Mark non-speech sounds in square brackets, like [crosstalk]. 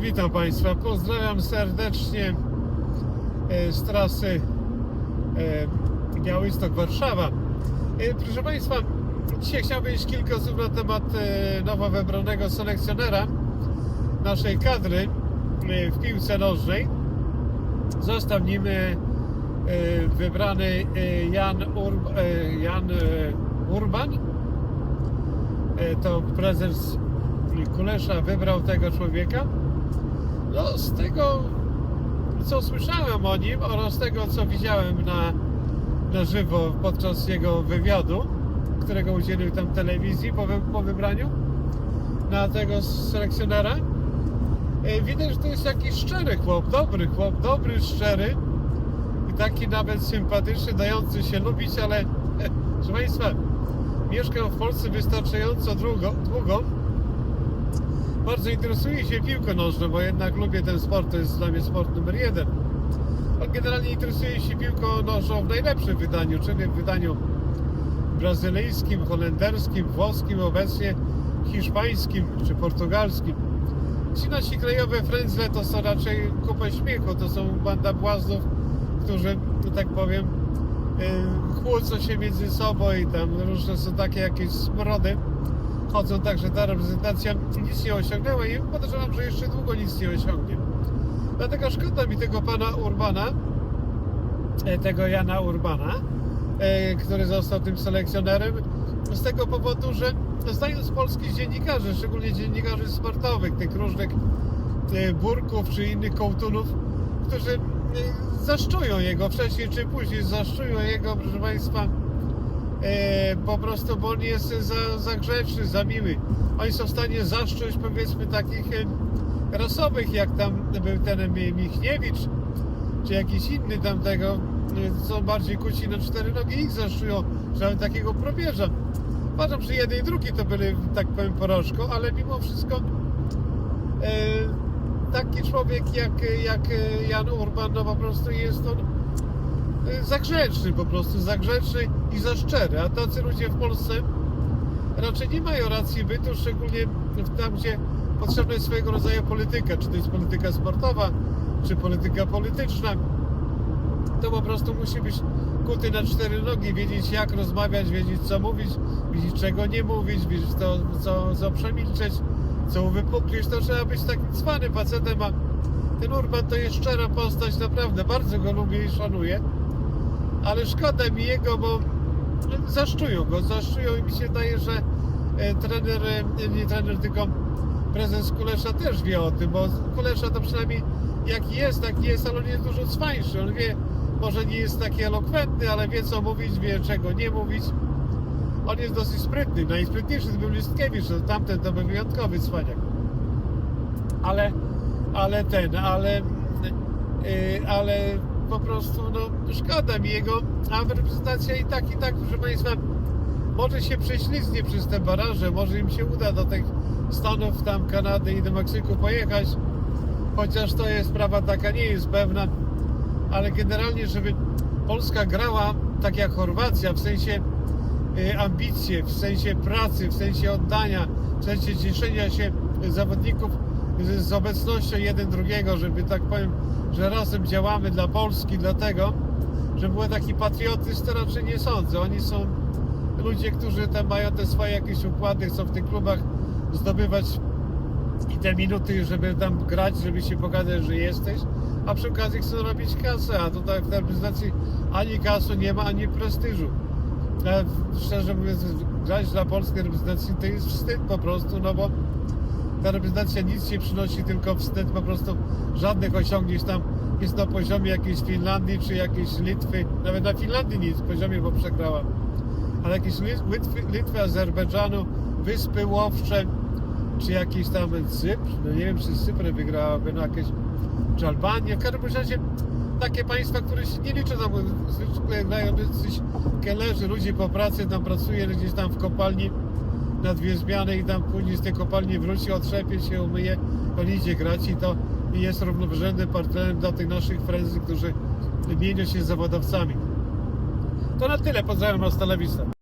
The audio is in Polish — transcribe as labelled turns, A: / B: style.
A: Witam Państwa. Pozdrawiam serdecznie e, z trasy e, Białystok-Warszawa. E, Proszę Państwa, dzisiaj chciałbym powiedzieć kilka słów na temat nowo wybranego selekcjonera naszej kadry w piłce nożnej. Został nim wybrany Jan, Ur, e, Jan Urban. To prezes Kulesza wybrał tego człowieka. No, z tego, co słyszałem o nim oraz tego, co widziałem na, na żywo podczas jego wywiadu, którego udzielił tam telewizji po, po wybraniu na tego selekcjonera, e, widać, że to jest jakiś szczery chłop, dobry chłop, dobry, szczery i taki nawet sympatyczny, dający się lubić, ale [laughs] proszę Państwa, mieszkam w Polsce wystarczająco długo, długo bardzo interesuję się piłką nożną, bo jednak lubię ten sport, to jest dla mnie sport numer jeden. Ale generalnie interesuję się piłką nożną w najlepszym wydaniu, czyli w wydaniu brazylijskim, holenderskim, włoskim, obecnie hiszpańskim czy portugalskim. Ci nasi krajowe frędzle to są raczej kupę śmiechu, to są banda błaznów, którzy, tak powiem, yy, kłócą się między sobą i tam różne są takie jakieś smrody chodzą tak, że ta reprezentacja nic nie osiągnęła i podejrzewam, że jeszcze długo nic nie osiągnie. Dlatego szkoda mi tego pana Urbana, e, tego Jana Urbana, e, który został tym selekcjonerem, z tego powodu, że znając polskich dziennikarzy, szczególnie dziennikarzy sportowych, tych różnych e, burków czy innych kołtunów, którzy zaszczują jego wcześniej czy później, zaszczują jego, proszę Państwa, e, po prostu, bo on jest za, za grzeczny, za miły. Oni są w stanie zaszczuć powiedzmy takich e, rasowych, jak tam był ten Mi- Michniewicz, czy jakiś inny tamtego, e, są bardziej kuci na cztery nogi, ich zaszczują, że nawet takiego probierza. Uważam, że jeden i drugi to byli, tak powiem, porażką, ale mimo wszystko e, taki człowiek jak, jak Jan Urban, no po prostu jest on za grzeczny po prostu, za grzeczny i za szczery, a tacy ludzie w Polsce raczej nie mają racji bytu, szczególnie tam, gdzie potrzebna jest swojego rodzaju polityka, czy to jest polityka sportowa, czy polityka polityczna, to po prostu musi być kuty na cztery nogi, wiedzieć jak rozmawiać, wiedzieć co mówić, wiedzieć czego nie mówić, wiedzieć to, co, co przemilczeć, co uwypuklić, to trzeba być takim cwanym facetem, a ten Urban to jest szczera postać, naprawdę, bardzo go lubię i szanuję, ale szkoda mi jego, bo zaszczują go, zaszczują i mi się daje, że e, trener, e, nie trener, tylko prezes Kulesza też wie o tym, bo Kulesza to przynajmniej jaki jest, taki jest, ale on jest dużo cwańszy, on wie, może nie jest taki elokwentny, ale wie co mówić, wie czego nie mówić. On jest dosyć sprytny, najsprytniejszy był Listkiewicz, tamten to był wyjątkowy cwaniak. Ale, ale ten, ale, yy, ale po prostu, no, szkoda mi jego, a reprezentacja i tak, i tak, proszę Państwa, może się prześlizgnie przez te baraże, może im się uda do tych Stanów, tam Kanady i do Meksyku pojechać, chociaż to jest sprawa taka, nie jest pewna, ale generalnie, żeby Polska grała tak jak Chorwacja, w sensie y, ambicje, w sensie pracy, w sensie oddania, w sensie cieszenia się zawodników z, obecnością jeden drugiego, żeby tak powiem, że razem działamy dla Polski, dlatego, że był taki patriotyzm, to raczej nie sądzę. Oni są ludzie, którzy tam mają te swoje jakieś układy, chcą w tych klubach zdobywać i te minuty, żeby tam grać, żeby się pokazać, że jesteś, a przy okazji chcą robić kasę, a tutaj w reprezentacji ani kasu nie ma, ani prestiżu. Ja, szczerze mówiąc, grać dla polskiej reprezentacji to jest wstyd po prostu, no bo ta reprezentacja nic nie przynosi, tylko wstyd po prostu żadnych osiągnięć tam. Jest na poziomie jakiejś Finlandii czy jakiejś Litwy, nawet na Finlandii nic poziomie, bo przegrała, ale jakieś Lit- Litwy, Litwy Azerbejdżanu, Wyspy Łowcze, czy jakiś tam Cypr, no nie wiem, czy z wygrałaby, no jakieś, czy Albania, w każdym razie takie państwa, które się nie liczą tam, grają jacyś kelnerzy, ludzie po pracy, tam pracuje gdzieś tam w kopalni na dwie zmiany i tam później z tej kopalni wróci, otrzepie się, umyje, on idzie grać i to jest równorzędnym partnerem dla tych naszych frędzy, którzy mienią się zawodowcami. To na tyle, pozdrawiam Was z.